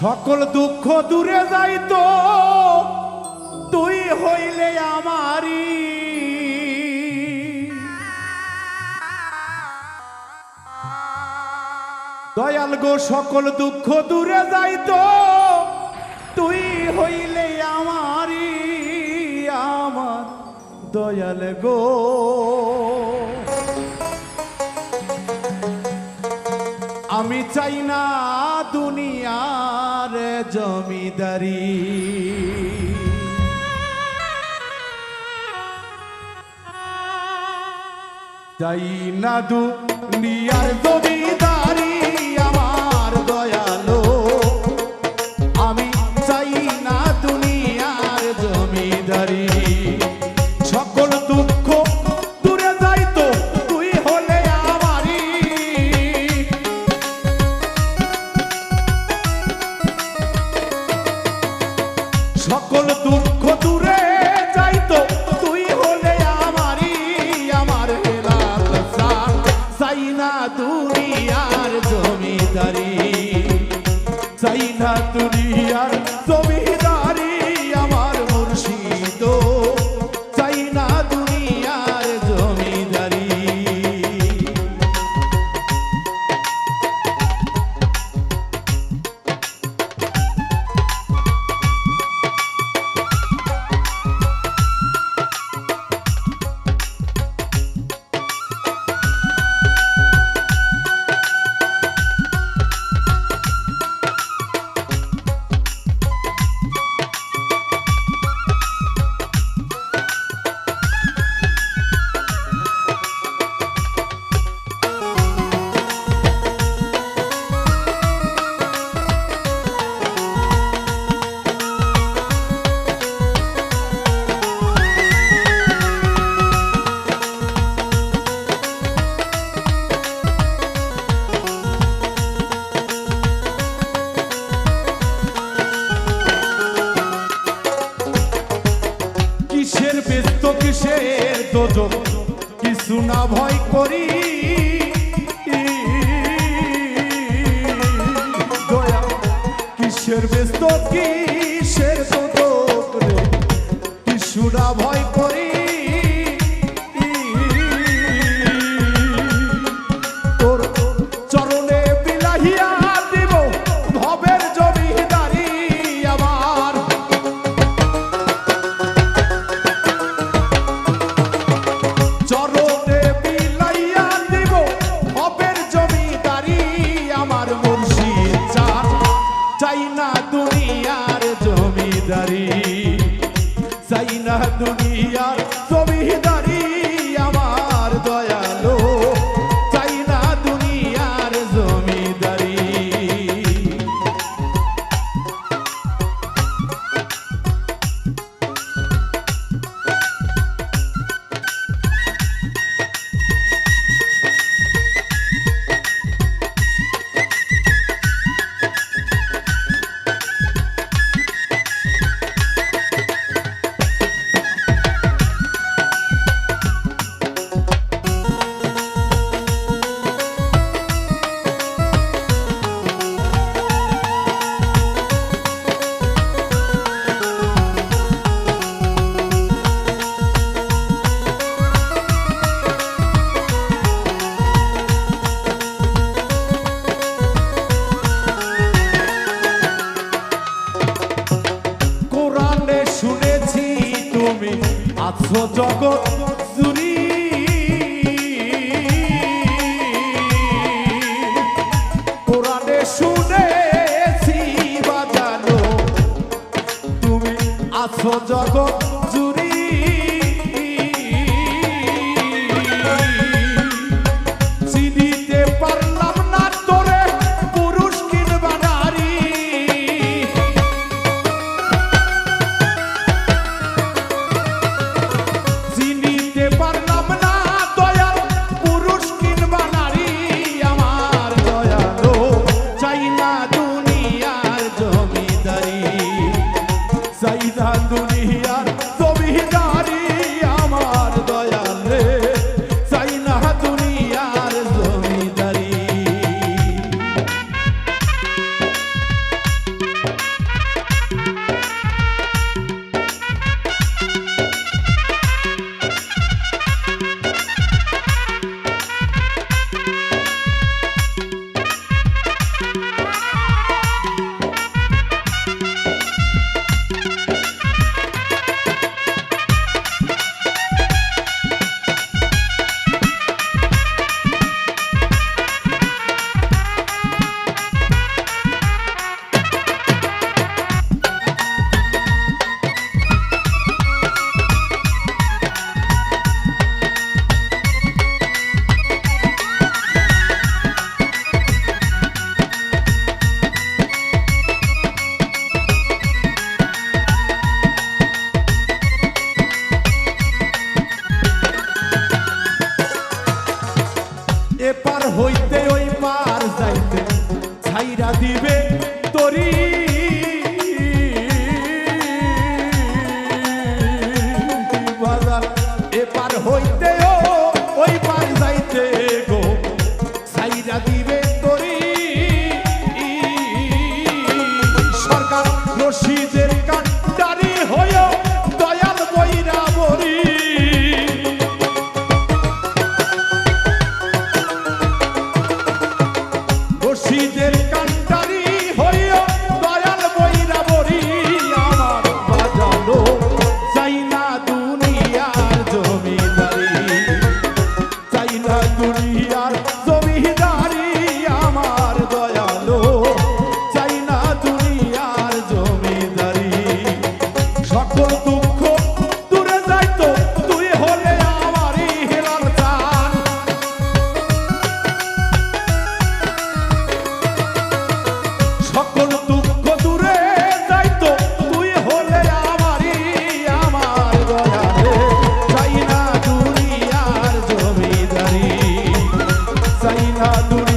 সকল দুঃখ দূরে যাইতো তুই হইলে আমারি দয়াল গো, সকল দুঃখ দূরে যাইতো তুই হইলে আমারি আমার দয়াল গো। চাই না দুনিয়ার জমিদারি। চাই না দুনিয়ার জমিদারি। চাই না দোজক কিছু না ভয় করি। কিসের ব্যস্ত কিসের দোজক রে? কিছু না ভয় জমিদারি চাই না দুনিয়ার জমিদারি জগৎ জুড়ি। কোরআনে শুনেছি বাজানো তুমি আছো জগৎ হইতে দুনিয়ার না